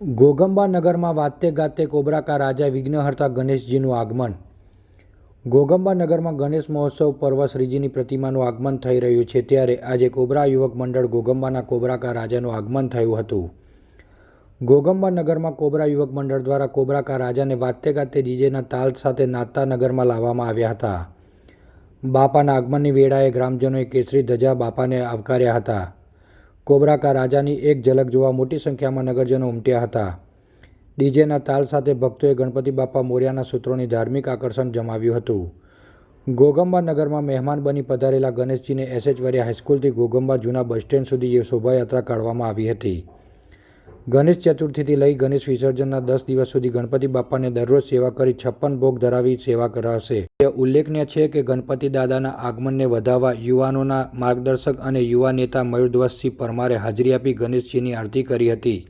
ઘોગંબા નગરમાં વાતે ગાતે કોબરાકા રાજા વિઘ્નહર્તા ગણેશજીનું આગમન. ઘોગંબા નગરમાં ગણેશ મહોત્સવ પર્વ શ્રીજીની પ્રતિમાનું આગમન થઈ રહ્યું છે ત્યારે આજે કોબરા યુવક મંડળ ગોગંબાના કોબરાકા રાજાનું આગમન થયું હતું. ઘોગંબા નગરમાં કોબરા યુવક મંડળ દ્વારા કોબરાકા રાજાને વાતે ગાતે ડીજેના તાલ સાથે નાતા નગરમાં લાવવામાં આવ્યા હતા. બાપાના આગમનની વેળાએ ગ્રામજનોએ કેસરી ધજા બાપાને આવકાર્યા હતા. કોબરા કા રાજાની એક ઝલક જોવા મોટી સંખ્યામાં નગરજનો ઉમટ્યા હતા. ડીજેના તાલ સાથે ભક્તોએ ગણપતિ બાપા મોર્યાના સૂત્રોની ધાર્મિક આકર્ષણ જમાવ્યું હતું. ગોગંબા નગરમાં મહેમાન બની પધારેલા ગણેશજીને એસએચ વરિયા હાઈસ્કૂલથી ગોગંબા જૂના બસ સ્ટેન્ડ સુધી શોભાયાત્રા કાઢવામાં આવી હતી. ગણેશ ચતુર્થીથી લઈ ગણેશ વિસર્જનના દસ દિવસ સુધી ગણપતિ બાપાને દરરોજ સેવા કરી છપ્પન ભોગ ધરાવી સેવા કરાશે. તે ઉલ્લેખનીય છે કે ગણપતિ દાદાના આગમનને વધાવવા યુવાનોના માર્ગદર્શક અને યુવા નેતા મયુરધ્વજસિંહ પરમારે હાજરી આપી ગણેશજીની આરતી કરી હતી.